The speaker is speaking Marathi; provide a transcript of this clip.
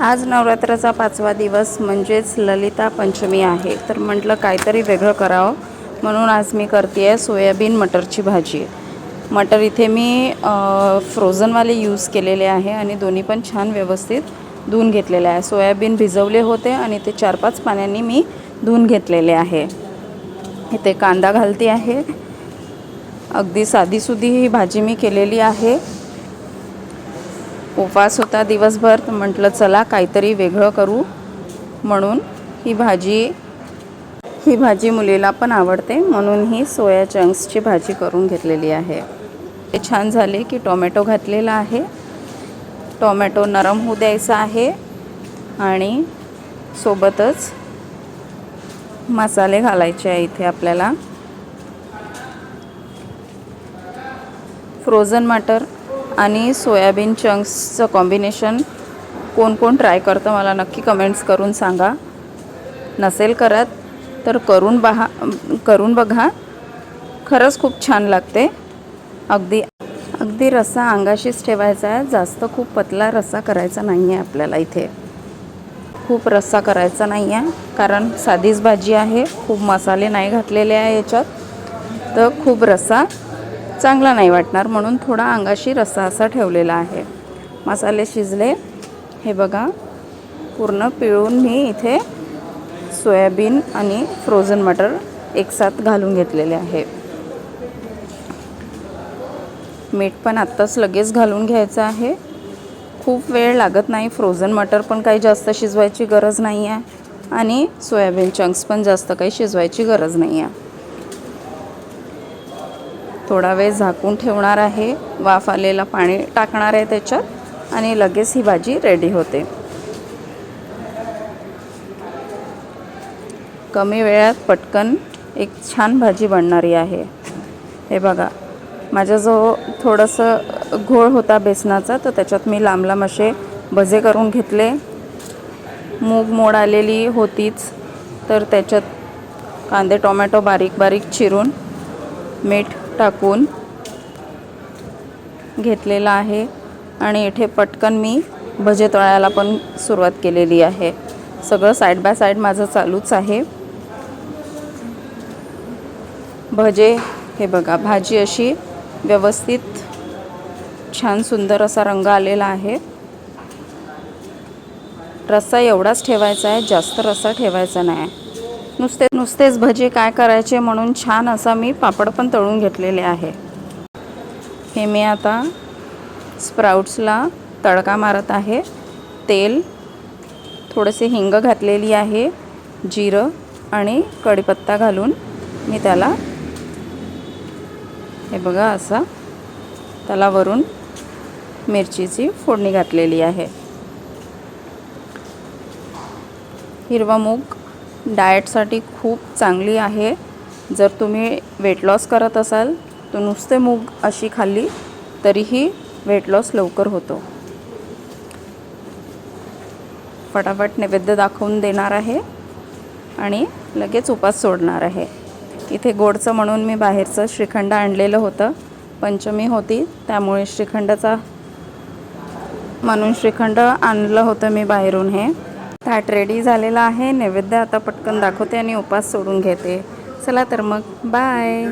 आज नवरात्राचा पाचवा दिवस म्हणजेच ललिता पंचमी आहे. तर म्हटलं काहीतरी वेगळं करावं. म्हणून आज मी करते आहे सोयाबीन मटरची भाजी. मटर इथे मी फ्रोझनवाले यूज केलेले आहे आणि दोन्ही पण छान व्यवस्थित धुवून घेतलेले आहे. सोयाबीन भिजवले होते आणि ते चार पाच पाण्याने मी धुवून घेतलेले आहे. इथे कांदा घालते आहे. अगदी साधीसुधी ही भाजी मी केलेली आहे. उपवास होता दिवसभर तर म्हटलं चला काहीतरी वेगळं करू म्हणून ही भाजी ही भाजी मुलीला पण आवडते म्हणून ही सोया चंक्सची भाजी करून घेतलेली आहे. ते छान झाले की टोमॅटो घातलेला आहे. टोमॅटो नरम होऊ द्यायचा आहे आणि सोबतच मसाले घालायचे आहे इथे आपल्याला. फ्रोझन मटर आणि सोयाबीन चंक्सचं कॉम्बिनेशन कोण कोण ट्राय करतं मला नक्की कमेंट्स करून सांगा. नसेल करत तर करून बहा करून बघा. खरंच खूप छान लागते. अगदी अगदी रस्सा अंगाशीच ठेवायचा आहे. जास्त खूप पतला रस्सा करायचा नाही आहे आपल्याला इथे. खूप रस्सा करायचा नाही आहे कारण साधीच भाजी आहे. खूप मसाले नाही घातलेले आहे याच्यात. तर खूप रस्सा चांगला नाही वाटणार म्हणून थोडा अंगाशी रस्सा असा ठेवलेला आहे. मसाले शिजले. हे बघा. पूर्ण पिळून मी इथे सोयाबीन आणि फ्रोझन मटर एकसाथ घालून घेतलेले आहे. मीठ पण आत्ताच लगेच घालून घ्यायचं आहे. खूप वेळ लागत नाही फ्रोझन मटर पण काही जास्त शिजवायची गरज नाही आहे आणि सोयाबीन चंक्स पण जास्त काही शिजवायची गरज नाही आहे थोडा वेळ झाकून ठेवणार आहे. वाफ आलेला पाणी टाकणार आहे त्याच्यात आणि लगेच ही भाजी रेडी होते. कमी वेळात पटकन एक छान भाजी बनणारी आहे. हे बघा माझा जो थोडंसं घोळ होता बेसनाचा तर त्याच्यात मी लांब लांब असे भजे करून घेतले. मूग मोड आलेली होतीच तर त्याच्यात कांदे टोमॅटो बारीक बारीक चिरून मीठ टाकून घेतलेला आहे. आणि इथे पटकन मी भजे तळायला पण सुरुवात केलेली आहे. सगळं साईड बाय साईड माझं चालूच आहे. भजे हे बघा भाजी अशी व्यवस्थित छान सुंदर असा रंग आलेला आहे. रस्सा एवढाच ठेवायचा आहे जास्त रस्सा ठेवायचा नाही. नुसते नुसतेच भजे काय करायचे म्हणून छान असा मी पापड पण तळून घेतलेले आहे. हे मी आता स्प्राउट्सला तडका मारत आहे. तेल थोडेसे हिंग घातलेली आहे जिरं आणि कढीपत्ता घालून मी त्याला हे बघा असा त्याला वरून मिरचीची फोडणी घातलेली आहे. हिरवा मूग डाएटसाठी खूप चांगली आहे. जर तुम्ही वेट लॉस करत असाल तर नुसते मूग अशी खाल्ली तरीही वेट लॉस लवकर होतो. फटाफट नैवेद्य दाखवून देणार आहे आणि लगेच उपास सोडणार आहे. इथे गोडचं म्हणून मी बाहेरचं श्रीखंड आणलेलं होतं. पंचमी होती त्यामुळे श्रीखंडाचा म्हणून श्रीखंड आणलं होतं मी बाहेरून हे. ताट रेडी झालेला आहे. नैवेद्य आता पटकन दाखवते आणि उपास सोडून घेते. चला तर मग. बाय